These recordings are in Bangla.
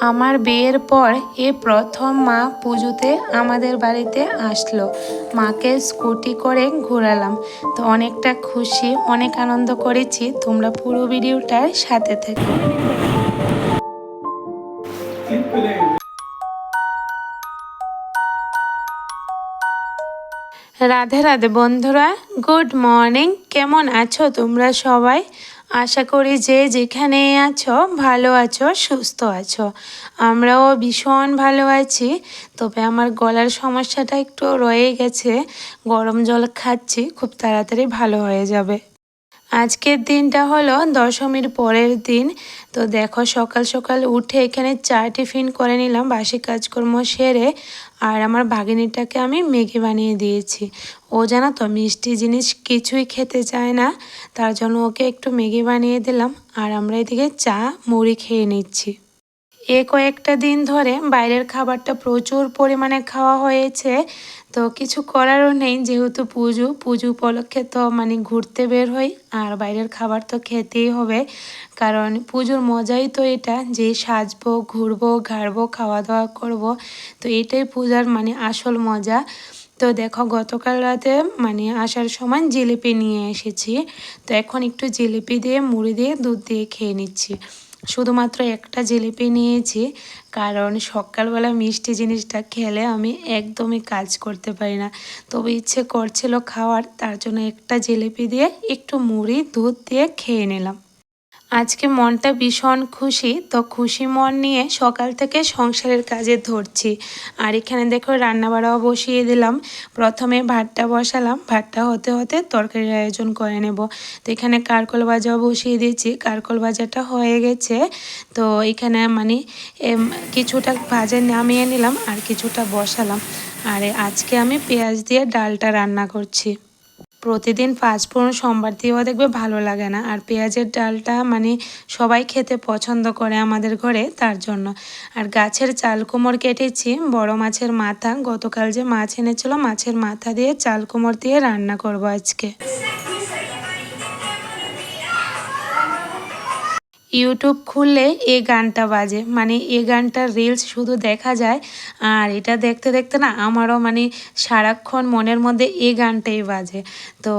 আমার বিয়ের পর এ প্রথম মা পুজোতে আমাদের বাড়িতে আসলো। মাকে স্কুটি করে ঘোরালাম। তো অনেকটা খুশি, অনেক আনন্দ করেছি। তোমরা পুরো ভিডিওটার সাথে থেকে। রাধে রাধে বন্ধুরা, গুড মর্নিং। কেমন আছো তোমরা সবাই? আশা করি যে যেখানে আছো, ভালো আছো, সুস্থ আছো। আমরাও ভীষণ ভালো আছি। তবে আমার গলার সমস্যাটা একটু রয়ে গেছে। গরম জল খাচ্ছি, খুব তাড়াতাড়ি ভালো হয়ে যাবে। আজকের দিনটা হলো দশমীর পরের দিন। তো দেখো সকাল সকাল উঠে এখানে চা টিফিন করে নিলাম, বাসি কাজকর্ম সেরে আর আমার ভাগিনীটাকে আমি ম্যাগি বানিয়ে দিয়েছি। ও জানা তো মিষ্টি জিনিস কিছুই খেতে চায় না, তার জন্য ওকে একটু ম্যাগি বানিয়ে দিলাম আর আমরা এদিকে চা মুড়ি খেয়ে নিচ্ছি। এ কয়েকটা দিন ধরে বাইরের খাবারটা প্রচুর পরিমাণে খাওয়া হয়েছে। তো কিছু করারও নেই, যেহেতু পুজো পুজো উপলক্ষে তো মানে ঘুরতে বের হই, আর বাইরের খাবার তো খেতেই হবে। কারণ পুজোর মজাই তো এটা, যে সাজবো, ঘুরবো, ঘাড়বো খাওয়া দাওয়া করব, তো এটাই পূজার মানে আসল মজা। তো দেখো, গতকাল রাতে মানে আসার সময় জিলিপি নিয়ে এসেছি। তো এখন একটু জিলিপি দিয়ে, মুড়ি দিয়ে দুধ দিয়ে খেয়ে নিচ্ছি। শুধুমাত্র একটা জিলিপি নিয়েছি, কারণ সকালবেলা মিষ্টি জিনিসটা খেলে আমি একদমই কাজ করতে পারি না। তবে ইচ্ছে করছিল খাওয়ার, তার জন্য একটা জিলিপি দিয়ে একটু মুড়ি, দুধ দিয়ে খেয়ে নিলাম। আজকে মনটা ভীষণ খুশি, তো খুশি মন নিয়ে সকাল থেকে সংসারের কাজে ধরছি। আর এখানে দেখো রান্না বাড়াও বসিয়ে দিলাম। প্রথমে ভাতটা বসালাম। ভাতটা হতে হতে তরকারির আয়োজন করে নেব। তো এখানে কারকল ভাজাও বসিয়ে দিয়েছি। কারকল ভাজাটা হয়ে গেছে। তো এখানে মানে কিছুটা ভাজা নামিয়ে নিলাম আর কিছুটা বসালাম। আর আজকে আমি পেঁয়াজ দিয়ে ডালটা রান্না করছি। প্রতিদিন পাঁচফোড়ন সোমবার দিয়েও দেখবে ভালো লাগে না। আর পেঁয়াজের ডালটা মানে সবাই খেতে পছন্দ করে আমাদের ঘরে তার জন্য। আর গাছের চাল কোমর কেটেছি, বড় মাছের মাথা। গতকাল যে মাছ এনেছিল, মাছের মাথা দিয়ে চাল কোমর দিয়ে রান্না করব আজকে। ইউটিউব খুললে এ গানটা বাজে। মানে এ গানটার রিলস শুধু দেখা যায়, আর এটা দেখতে দেখতে না আমারও মানে সারাক্ষণ মনের মধ্যে এ গানটাই বাজে। তো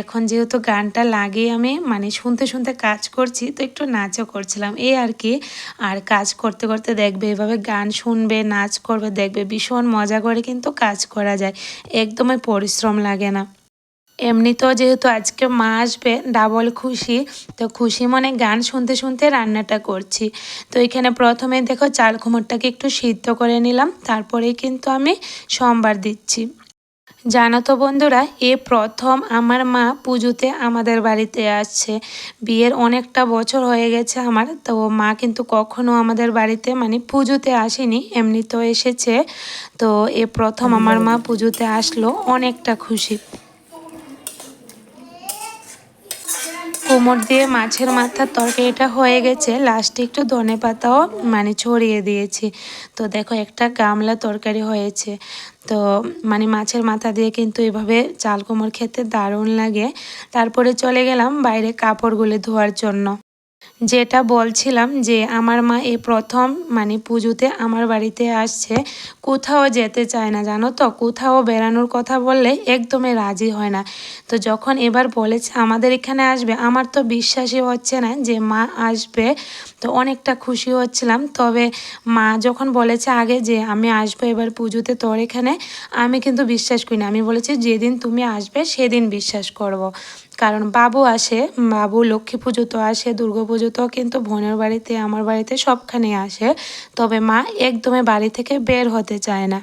এখন যেহেতু গানটা লাগে আমি মানে শুনতে শুনতে কাজ করছি, তো একটু নাচও করছিলাম। এই আর কি, আর কাজ করতে করতে দেখবে এভাবে গান শুনবে, নাচ করবে, দেখবে ভীষণ মজা করে কিন্তু কাজ করা যায়। একদমই পরিশ্রম লাগে না। এমনিতেও যেহেতু আজকে মা আসবে, ডাবল খুশি, তো খুশি মনে গান শুনতে শুনতে রান্নাটা করছি। তো এখানে প্রথমে দেখো চাল কুমোরটাকে একটু সিদ্ধ করে নিলাম তারপরেই কিন্তু আমি সোমবার দিচ্ছি। জানো তো বন্ধুরা, এ প্রথম আমার মা পুজোতে আমাদের বাড়িতে আসছে। বিয়ের অনেকটা বছর হয়ে গেছে আমার, তো মা কিন্তু কখনো আমাদের বাড়িতে মানে পুজোতে আসেনি, এমনিতেও এসেছে। তো এ প্রথম আমার মা পুজোতে আসলো, অনেকটা খুশি। কোমর দিয়ে মাছের মাথার তরকারিটা হয়ে গেছে। লাস্টে একটু ধনে পাতাও মানে ছড়িয়ে দিয়েছি। তো দেখো, একটা গামলা তরকারি হয়েছে। তো মানে মাছের মাথা দিয়ে কিন্তু এভাবে চাল কোমর খেতে দারুণ লাগে। তারপরে চলে গেলাম বাইরে কাপড়গুলো ধোয়ার জন্য। যেটা বলছিলাম যে আমার মা এই প্রথম মানে পুজোতে আমার বাড়িতে আসছে, কোথাও যেতে চায় না, জানো তো? কোথাও বেড়ানোর কথা বললে একদমই রাজি হয় না। তো যখন এবার বলেছে, আমাদের এখানে আসবে, আমার তো বিশ্বাসই হচ্ছে না যে মা আসবে। তো অনেকটা খুশি হচ্ছিলাম। তবে মা যখন বলেছে আগে যে আমি আসব এবার পুজোতে তোর এখানে, আমি কিন্তু বিশ্বাস করি না আমি বলেছি, যেদিন তুমি আসবে, সেদিন বিশ্বাস করব। কারণ বাবু আসে, বাবু লক্ষ্মী পুজো তো আসে, দুর্গা পুজো তো কিন্তু বোনের বাড়িতে, আমার বাড়িতে সবখানে আসে। তবে মা একদমই বাড়ি থেকে বের হতে চায় না।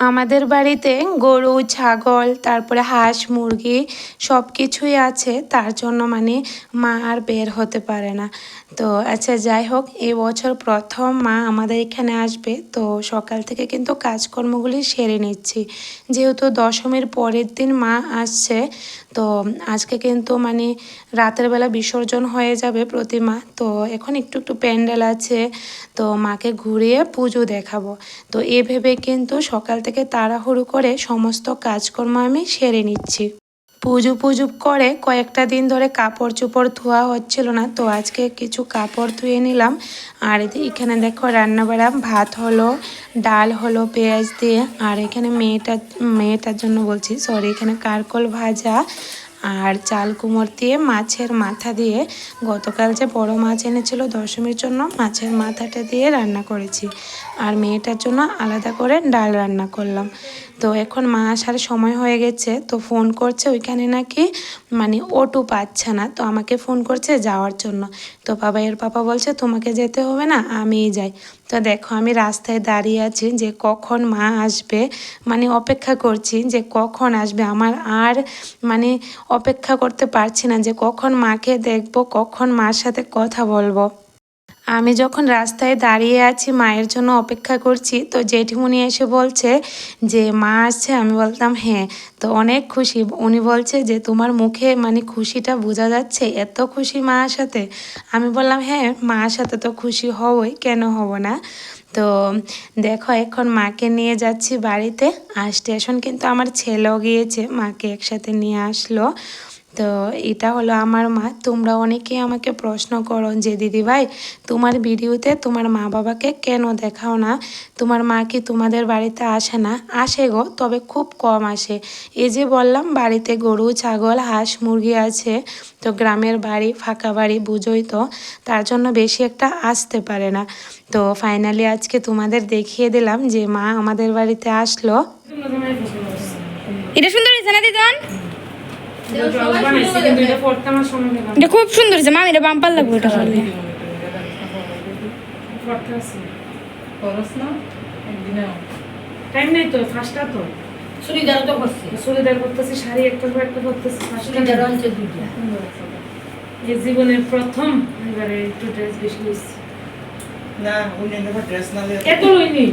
আমাদের বাড়িতে গরু, ছাগল, তারপরে হাঁস, মুরগি সব কিছুই আছে। তার জন্য মানে মা আর বের হতে পারে না। তো আচ্ছা যাই হোক বছর প্রথম মা আমাদের এখানে আসবে। তো সকাল থেকে কিন্তু কাজকর্মগুলি সেরে নিচ্ছি। যেহেতু দশমীর পরের দিন মা আসছে তো আজকে কিন্তু মানে রাতের বেলা বিসর্জন হয়ে যাবে প্রতিমা। তো এখন একটু একটু প্যান্ডেল আছে। তো মাকে ঘুরিয়ে পুজো দেখাবো। তো এ ভেবে কিন্তু সকাল থেকে তাড়াহুড়ো করে সমস্ত কাজকর্ম আমি সেরে নিচ্ছি। পুজো পুজো করে কয়েকটা দিন ধরে কাপড় চোপড় ধোয়া হচ্ছিল না। তো আজকে কিছু কাপড় ধুয়ে নিলাম। আর এখানে দেখো রান্না বাড়া, ভাত হলো, ডাল হলো, পেঁয়াজ দিয়ে। আর এখানে মেয়েটার মেয়েটার জন্য বলছি সরি এখানে কারকল ভাজা আর চাল কুমড় দিয়ে মাছের মাথা দিয়ে। গতকাল যে বড় মাছ এনেছিল দশমীর জন্য, মাছের মাথাটা দিয়ে রান্না করেছি। আর মেয়েটার জন্য আলাদা করে ডাল রান্না করলাম। তো এখন মা আসার সময় হয়ে গেছে, তো ফোন করছে ওইখানে নাকি মানে অটো পাচ্ছে না, তো আমাকে ফোন করছে যাওয়ার জন্য। তো বাবা, এর পাপা বলছে, তোমাকে যেতে হবে না, আমিই যাই। তো দেখো, আমি রাস্তায় দাঁড়িয়ে আছি যে কখন মা আসবে মানে অপেক্ষা করছি যে কখন আসবে। আমার আর মানে অপেক্ষা করতে পারছি না যে কখন মাকে দেখব, কখন মার সাথে কথা বলব। আমি যখন রাস্তায় দাঁড়িয়ে আছি, মায়ের জন্য অপেক্ষা করছি, তো জেঠিমুনি এসে বলছে যে, মা আসছে। আমি বলতাম হ্যাঁ। তো অনেক খুশি। উনি বলছে যে, তোমার মুখে মানে খুশিটা বোঝা যাচ্ছে? এত খুশি মা সাথে? আমি বললাম হ্যাঁ মা সাথে তো খুশি হবই, কেন হব না? তো দেখো, এখন মাকে নিয়ে যাচ্ছি বাড়িতে। আর স্টেশন কিন্তু আমার ছেলেও গিয়েছে, মাকে একসাথে নিয়ে আসলো। তো এটা হলো আমার মা। তোমরা অনেকেই আমাকে প্রশ্ন করো যে, দিদি ভাই, তোমার ভিডিওতে তোমার মা বাবাকে কেন দেখাও না? তোমার মা কি তোমাদের বাড়িতে আসে না? আসে গো, তবে খুব কম আসে। এই যে বললাম, বাড়িতে গরু, ছাগল, হাঁস, মুরগি আছে, তো গ্রামের বাড়ি, ফাঁকা বাড়ি বুঝোই তো, তার জন্য বেশি একটা আসতে পারে না। তো ফাইনালি আজকে তোমাদের দেখিয়ে দিলাম যে, মা আমাদের বাড়িতে আসলো। এটা সুন্দর হয়েছে না, দিদন? এটা খুব সুন্দর হয়েছে মামিরা বাম্পার লাগবে এটা করলে টাইম নেই তো ফার্স্টটা তো। চুড়িদার তো করছি। চুড়িদার করতেছি শাড়ি একটা পর একটা করতেছি চুড়িদার আনছে দুইটা। এই জীবনের প্রথম এবারে একটু ড্রেস বেশি নিচ্ছি না উনি এনে ড্রেস না দিয়ে এত লইনি।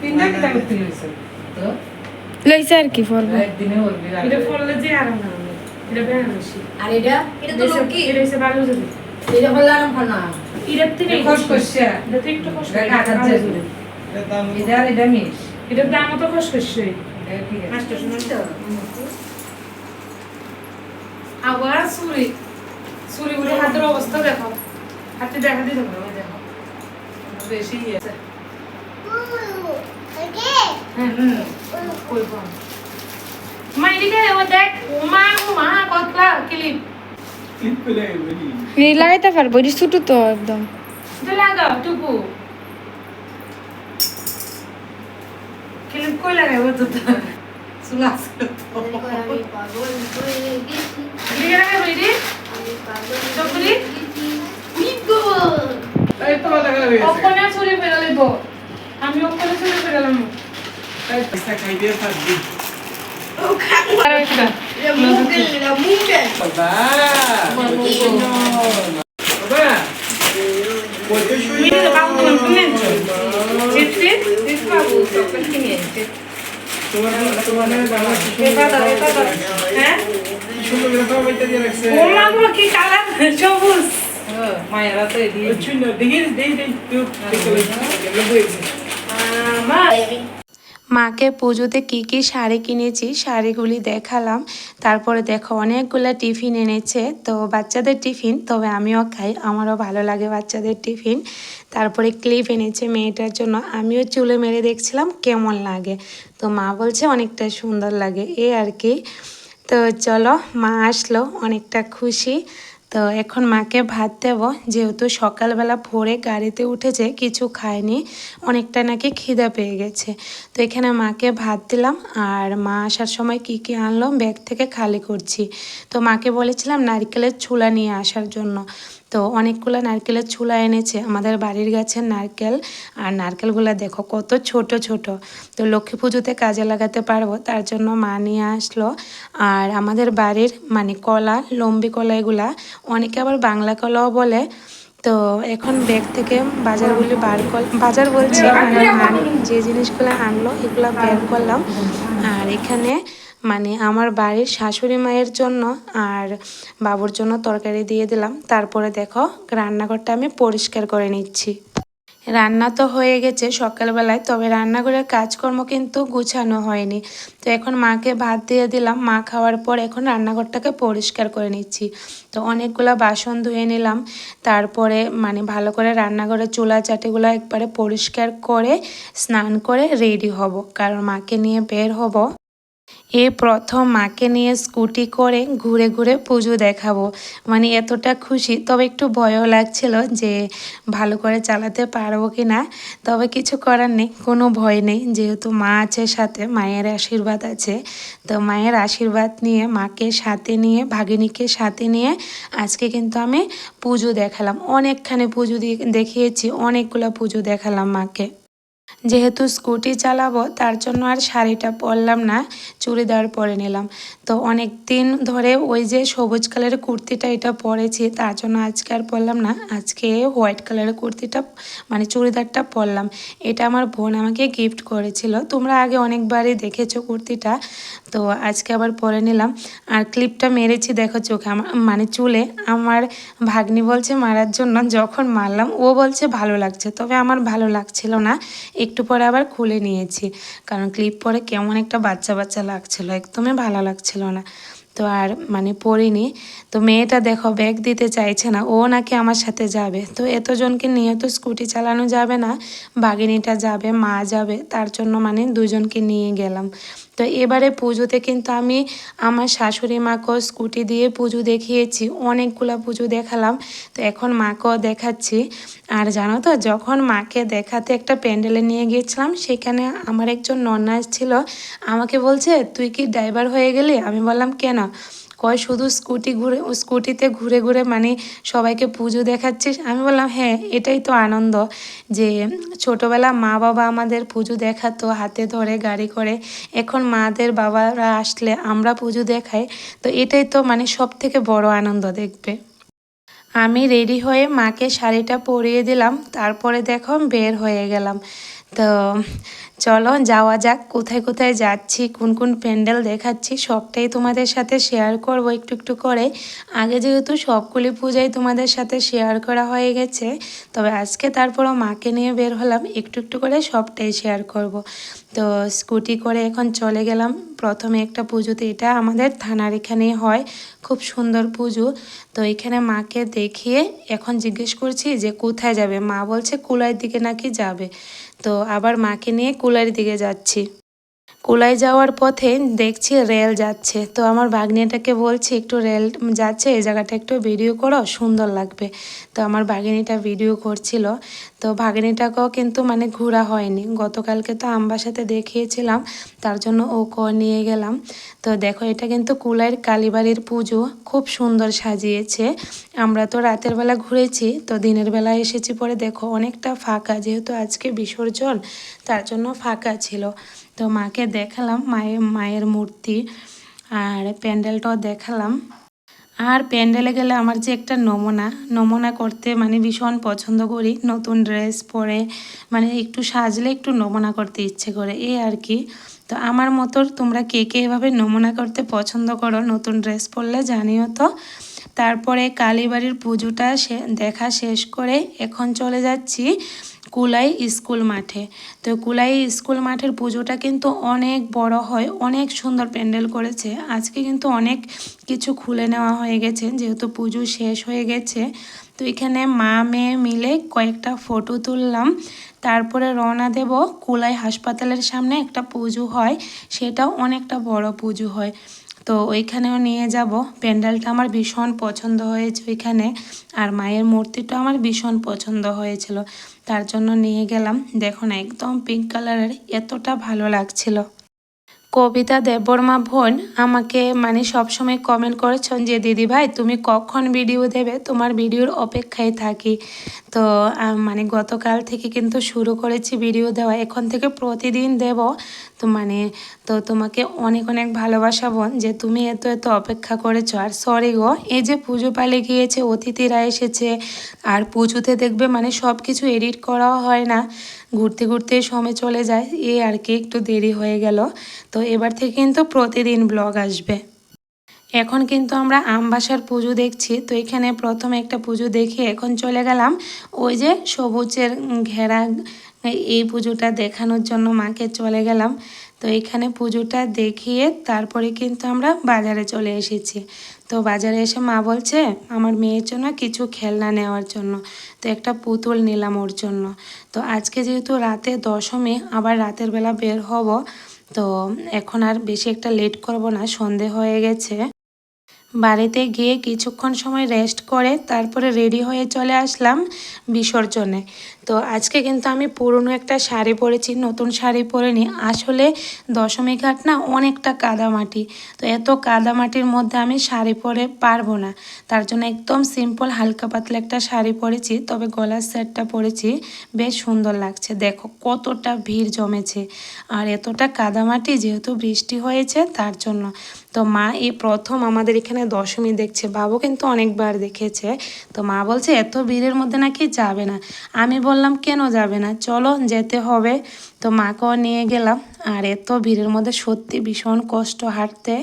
তিনটা কিতা করতে হয়েছে তো? লইছে আর কি পরবো। একদিনে এটা যে আরাম। এটা বেশি। আর এটা এটা তো লোক এটা হচ্ছে ভালো এটা হলো আরাম খানা এটার থেকে খস করছে এটা থেকে একটু কষ্ট এটা কাটার যাবে এটা আর এটা মিশ। এটার দাম তো কষ্ট করছে ঠিক আছে। আটটা সময় তো। আবার চুরি। চুরি বলে হাতের অবস্থা দেখো। হাতে দেখা দিয়ে দেখো ওই দেখো। বেশি আছে। হ্যাঁ কই পাম মা এদিকে ও দেখ। মা মা কতলা ক্লিপ। এই লাগাইতে পারব এটা ছোট তো একদম। এটা লাগাও টুকু। ক্লিপ কই লাগাইবো তো তো চুল তো। আমি পাগল হয়ে গেছি এদিকে লাগাইবো এদি আমি পাগল চকুরি উইগো এই তো লাগা হয়ে গেছে। অপনে চুরি ফেলে লইব। আমি অপনে চুরি ফেলে লাম এই পয়সা খাই দিয়ে থাকবি কি কালার সবুজ মায়েরা তো ওই চুন দেখি মাকে পুজোতে কি কি শাড়ি কিনেছি শাড়িগুলি দেখালাম। তারপরে দেখো অনেকগুলো টিফিন এনেছে। তো বাচ্চাদের টিফিন, তবে আমিও খাই, আমারও ভালো লাগে বাচ্চাদের টিফিন। তারপরে ক্লিপ এনেছে মেয়েটার জন্য, আমিও চুলে মেরে দেখছিলাম কেমন লাগে। তো মা বলছে অনেকটা সুন্দর লাগে, এ আর কি। তো চলো, মা আসলো, অনেকটা খুশি। তো এখন মাকে ভাত দেব। যেহেতু সকালবেলা ভোরে গাড়িতে উঠেছে, কিছু খায়নি, অনেকটা নাকি খিদা পেয়ে গেছে। তো এখানে মাকে ভাত দিলাম আর মা আসার সময় কি কি আনলো, ব্যাগ থেকে খালি করছি। তো মাকে বলেছিলাম নারকেলের ছুলা নিয়ে আসার জন্য। তো অনেকগুলো নারকেলের চুলা এনেছে। আমাদের বাড়ির গাছের নারকেল। আর নারকেলগুলো দেখো কত ছোট ছোট। তো লক্ষ্মী পুজোতে কাজে লাগাতে পারব, তার জন্য মা নিয়ে আসলো। আর আমাদের বাড়ির মানে কলা, লম্বি কলা এগুলা, অনেকে আবার বাংলা কলাও বলে। তো এখন ব্যাগ থেকে বাজারগুলি বার কর, বাজার বলছি মানে যে জিনিসগুলো আনলো, এগুলো বের করলাম। আর এখানে মানে আমার বাড়ির শাশুড়ি মায়ের জন্য আর বাবুর জন্য তরকারি দিয়ে দিলাম। তারপরে দেখো রান্নাঘরটা আমি পরিষ্কার করে নিচ্ছি। রান্না তো হয়ে গেছে সকালবেলায়, তবে রান্নাঘরের কাজকর্ম কিন্তু গুছানো হয়নি। তো এখন মাকে ভাত দিয়ে দিলাম। মা খাওয়ার পর এখন রান্নাঘরটাকে পরিষ্কার করে নিচ্ছি। তো অনেকগুলো বাসন ধুয়ে নিলাম। তারপরে মানে ভালো করে রান্নাঘরের চুলা চাটিগুলো একবারে পরিষ্কার করে, স্নান করে রেডি হব। কারণ মাকে নিয়ে বের হব। এই প্রথম মাকে নিয়ে স্কুটি করে ঘুরে ঘুরে পুজো দেখাবো। মানে এতটা খুশি। তবে একটু ভয়ও লাগছিল যে ভালো করে চালাতে পারব কি না তবে কিছু করার নেই, কোনো ভয় নেই। যেহেতু মা আছে সাথে, মায়ের আশীর্বাদ আছে। তো মায়ের আশীর্বাদ নিয়ে, মাকে সাথে নিয়ে, ভাগিনীকে সাথে নিয়ে আজকে কিন্তু আমি পুজো দেখালাম। অনেকখানে পুজো দিয়ে দেখিয়েছি, অনেকগুলো পুজো দেখালাম মাকে। যেহেতু স্কুটি চালাবো তার জন্য আর শাড়িটা পরলাম না চুড়িদার পরে নিলাম। তো অনেক দিন ধরে ওই যে সবুজ কালারের কুর্তিটা এটা পরেছি, তার জন্য আজকে আর পরলাম না। আজকে হোয়াইট কালারের কুর্তিটা মানে চুড়িদারটা পরলাম। এটা আমার বোন আমাকে গিফট করেছিল। তোমরা আগে অনেকবারই দেখেছ কুর্তিটা, তো আজকে আবার পরে নিলাম। আর ক্লিপটা মেরেছি, দেখো চোখে আমার মানে চুলে। আমার ভাগ্নি বলছে মারার জন্য, যখন মারলাম, ও বলছে ভালো লাগছে। তবে আমার ভালো লাগছিল না, একটু পরে আবার খুলে নিয়েছি। কারণ ক্লিপ পরে কেমন একটা বাচ্চা বাচ্চা লাগছিল, একদমই ভালো লাগছিল না। তো আর মানে পড়িনি। তো মেয়েটা দেখো ব্যাগ দিতে চাইছে না, ও নাকি আমার সাথে যাবে। তো এতজনকে নিয়ে তো স্কুটি চালানো যাবে না বাগিনীটা যাবে, মা যাবে, তার জন্য মানে দুজনকে নিয়ে গেলাম। তো এবারে পুজোতে কিন্তু আমি আমার শাশুড়ি মাকেও স্কুটি দিয়ে পুজো দেখিয়েছি, অনেকগুলা পুজো দেখালাম। তো এখন মাকেও দেখাচ্ছি। আর জানো তো, যখন মাকে দেখাতে একটা প্যান্ডেলে নিয়ে গিয়েছিলাম, সেখানে আমার একজন নন্না ছিল। আমাকে বলছে, তুই কি ড্রাইভার হয়ে গেলি? আমি বললাম, কেন? কয় শুধু স্কুটি ঘুরে, স্কুটিতে ঘুরে ঘুরে মানে সবাইকে পুজো দেখাচ্ছিস? আমি বললাম হ্যাঁ এটাই তো আনন্দ যে ছোটোবেলা মা বাবা আমাদের পুজো দেখাতো, হাতে ধরে, গাড়ি করে। এখন মাদের বাবারা আসলে আমরা পুজো দেখাই। তো এটাই তো মানে সব থেকে বড় আনন্দ দেখবে। আমি রেডি হয়ে মাকে শাড়িটা পরিয়ে দিলাম, তারপরে দেখো বের হয়ে গেলাম। তো চলো যাওয়া যাক, কোথায় কোথায় যাচ্ছি, কোন কোন প্যান্ডেল দেখাচ্ছি, সবটাই তোমাদের সাথে শেয়ার করব একটু একটু করে। আগে যেহেতু সবগুলি পূজাই তোমাদের সাথে শেয়ার করা হয়ে গেছে, তবে আজকে তারপরও মাকে নিয়ে বের হলাম, একটু একটু করে সবটাই শেয়ার করব। তো স্কুটি করে এখন চলে গেলাম। প্রথমে একটা পুজোতে, এটা আমাদের থানার এখানেই হয়, খুব সুন্দর পুজো। তো এখানে মাকে দেখিয়ে এখন জিজ্ঞেস করছি যে কোথায় যাবে? মা বলছে কুলার দিকে নাকি যাবে। তো আবার মাকে নিয়ে কুলার দিকে যাচ্ছি। কুলাই যাওয়ার পথে দেখছি রেল যাচ্ছে। তো আমার বাগনিটাকে বলছি, একটু রেল যাচ্ছে, এই জায়গাটা একটু ভিডিও করো, সুন্দর লাগবে। তো আমার বাগিনীটা ভিডিও করছিল। তো ভাগিনীটাকেও কিন্তু মানে ঘোরা হয়নি। গতকালকে তো আমবাসাতে দেখিয়েছিলাম, তার জন্য ও ক নিয়ে গেলাম। তো দেখো, এটা কিন্তু কুলাইয়ের কালীবাড়ির পুজো, খুব সুন্দর সাজিয়েছে। আমরা তো রাতের বেলা ঘুরেছি, তো দিনের বেলা এসেছি পরে দেখো, অনেকটা ফাঁকা, যেহেতু আজকে বিসর্জন, তার জন্য ফাঁকা ছিল। তো মাকে দেখালাম, মায়ের মায়ের মূর্তি আর প্যান্ডেলটাও দেখালাম। আর প্যান্ডেলে গেলে আমার যে একটা নমুনা নমুনা করতে মানে ভীষণ পছন্দ করি। নতুন ড্রেস পরে মানে একটু সাজলে একটু নমুনা করতে ইচ্ছে করে, এই আর কি। তো আমার মতো তোমরা কে কে এভাবে নমুনা করতে পছন্দ করো, নতুন ড্রেস পরলে জানিও তো। তারপরে কালীবাড়ির পুজোটা দেখা শেষ করে এখন চলে যাচ্ছি। কুলাই স্কুল মাঠে। তো কুলাই স্কুল মাঠের পুজোটা কিন্তু অনেক বড় হয়, অনেক সুন্দর প্যান্ডেল করেছে। আজকে কিন্তু অনেক কিছু খুলে নেওয়া হয়ে গেছে, যেহেতু পুজো শেষ হয়ে গেছে। তো এখানে মা মেয়ে মিলে কয়েকটা ফটো তুললাম। তারপরে রওনা দেব কুলাই হাসপাতালের সামনে, একটা পুজো হয়। সেটাও অনেকটা বড় পুজো হয়। তো ওইখানেও নিয়ে যাব। প্যান্ডেলটা আমার ভীষণ পছন্দ হয়েছে ওইখানে। আর মায়ের মূর্তিটা আমার ভীষণ পছন্দ হয়েছিল। তার জন্য নিয়ে গেলাম। দেখো না একদম পিঙ্ক কালারের এতটা ভালো লাগছিল। কবিতা দেববর্মা বোন আমাকে মানে সবসময় কমেন্ট করেছেন যে, দিদি ভাই, তুমি কখন ভিডিও দেবে? তোমার ভিডিওর অপেক্ষায় থাকি। তো মানে গতকাল থেকে কিন্তু শুরু করেছি ভিডিও দেওয়া। এখন থেকে প্রতিদিন দেব। তো মানে তো তোমাকে অনেক অনেক ভালোবাসা বোন যে তুমি এত এত অপেক্ষা করেছ। আর সরি গো, এই যে পুজো পালে গিয়েছে, অতিথিরা এসেছে, আর পুজোতে দেখবে মানে সব কিছু এডিট করাও হয় না। ঘুরতে ঘুরতে সময় চলে যায়, এ আর কি একটু দেরি হয়ে গেল। তো এবার থেকে কিন্তু প্রতিদিন ব্লগ আসবে। এখন কিন্তু আমরা আমবাসার পুজো দেখছি, তো এখানে প্রথমে একটা পুজো দেখে এখন চলে গেলাম। ওই যে সবুজের ঘেরা, এই পুজোটা দেখানোর জন্য মাকে চলে গেলাম। তো এখানে পুজোটা দেখিয়ে তারপরে কিন্তু আমরা বাজারে চলে এসেছি। তো বাজারে এসে মা বলছে, আমার মেয়ের জন্য কিছু খেলনা নেওয়ার জন্য। তো একটা পুতুল নিলাম ওর জন্য। তো আজকে যেহেতু রাতে দশমী, আবার রাতের বেলা বের হব, তো এখন আর বেশি একটা লেট করব না, সন্ধে হয়ে গেছে। বাড়িতে গিয়ে কিছুক্ষণ সময় রেস্ট করে তারপরে রেডি হয়ে চলে আসলাম বিসর্জনে। তো আজকে কিন্তু আমি পুরনো একটা শাড়ি পরেছি, নতুন শাড়ি পরিনি। আসলে দশমী ঘাট না অনেকটা কাদামাটি। তো এত কাদামাটির মধ্যে আমি শাড়ি পরে পারব না। তার জন্য একদম সিম্পল হালকা পাতলা একটা শাড়ি পরেছি, তবে গলার সেটটা পরেছি। বেশ সুন্দর লাগছে। দেখো কতটা ভিড় জমেছে। আর এতটা কাদামাটি যেহেতু বৃষ্টি হয়েছে, তার জন্য। তো মা এই প্রথম আমাদের এখানে দশমী দেখছে, বাবু কিন্তু অনেকবার দেখেছে। তো মা বলছে, এত ভিড়ের মধ্যে নাকি যাবে না? আমি বললাম, কেন যাবে না? চলো, যেতে হবে। তো মাকেও নিয়ে গেলাম। আর এত ভিড়ের মধ্যে সত্যি ভীষণ কষ্ট হাঁটতে।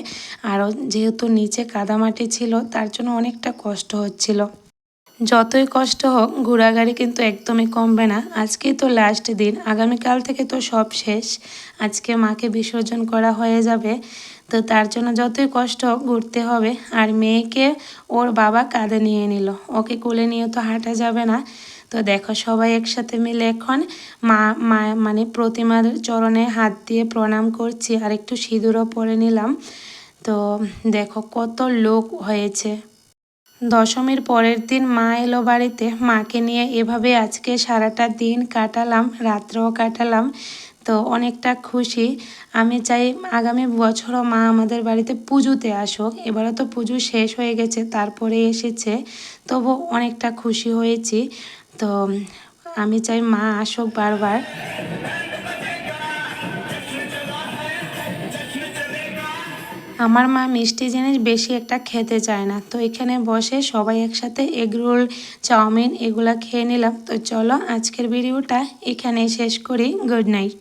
আর যেহেতু নিচে কাদামাটি ছিল, তার জন্য অনেকটা কষ্ট হচ্ছিল। যতই কষ্ট হোক ঘোরাগাড়ি কিন্তু একদমই কমবে না। আজকেই তো লাস্ট দিন। আগামীকাল থেকে তো সব শেষ। আজকে মাকে বিসর্জন করা হয়ে যাবে। তো তার জন্য যতই কষ্ট হোক, ঘুরতে হবে। আর মেয়েকে ওর বাবা কাঁধে নিয়ে নিল। ওকে কোলে নিয়ে তো হাঁটা যাবে না। তো দেখো সবাই একসাথে মিলে এখন মা মা মানে প্রতিমার চরণে হাত দিয়ে প্রণাম করছি। আর একটু সিঁদুরও পরে নিলাম। তো দেখো কত লোক হয়েছে। দশমীর পরের দিন মা এলো বাড়িতে। মাকে নিয়ে এভাবে আজকে সারাটা দিন কাটালাম, রাত্রেও কাটালাম। তো অনেকটা খুশি। আমি চাই আগামী বছরও মা আমাদের বাড়িতে পুজোতে আসুক। এবারে তো পুজো শেষ হয়ে গেছে, তারপরে এসেছে। তবু অনেকটা খুশি হয়েছি। তো আমি চাই মা আসুক বারবার। আমার মা মিষ্টি জিনিস বেশি একটা খেতে চায় না। তো এখানে বসে সবাই একসাথে এগরোল চাউমিন এগুলা খেয়ে নিলাম। তো চলো আজকের ভিডিওটা এখানে শেষ করি। Good night.